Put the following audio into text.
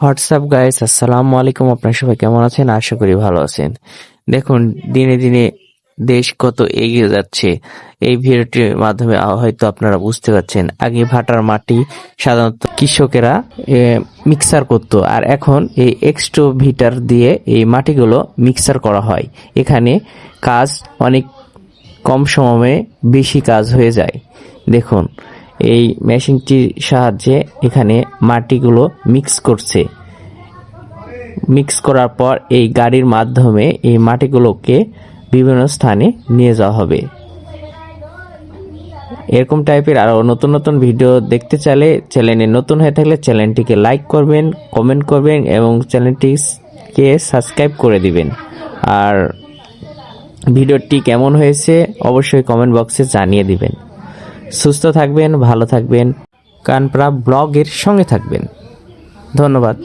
WhatsApp guys, আসসালামু আলাইকুম। আপনারা সবাই কেমন আছেন? আশা করি ভালো আছেন। দেখুন, দিনে দিনে দেশ কত এগিয়ে যাচ্ছে। এই ভিডিওটির মাধ্যমে হয়তো আপনারা বুঝতে পারছেন। আগে ভাটার মাটি সাধারণত কৃষকেরা মিক্সার করত। আর এখন এই এক্সট্রো ভিটার দিয়ে এই মাটিগুলো মিক্সার করা হয়। এখানে কাজ অনেক কম সময়ে বেশি কাজ হয়ে যায়। দেখুন এই মেশিনটির সাহায্যে এখানে মাটিগুলো মিক্স করছে। মিক্স করার পর এই গাড়ির মাধ্যমে এই মাটিগুলোকে বিভিন্ন স্থানে নিয়ে যাওয়া হবে। এরকম টাইপের আরও নতুন নতুন ভিডিও দেখতে চাইলে চ্যানেলে নতুন হয়ে থাকলে চ্যানেলটিকে লাইক করবেন কমেন্ট করবেন এবং চ্যানেলটিকে সাবস্ক্রাইব করে দিবেন। আর ভিডিওটি কেমন হয়েছে অবশ্যই কমেন্ট বক্সে জানিয়ে দিবেন। সুস্থ থাকবেন ভালো থাকবেন। কানপ্রা ব্লগের সঙ্গে থাকবেন। ধন্যবাদ।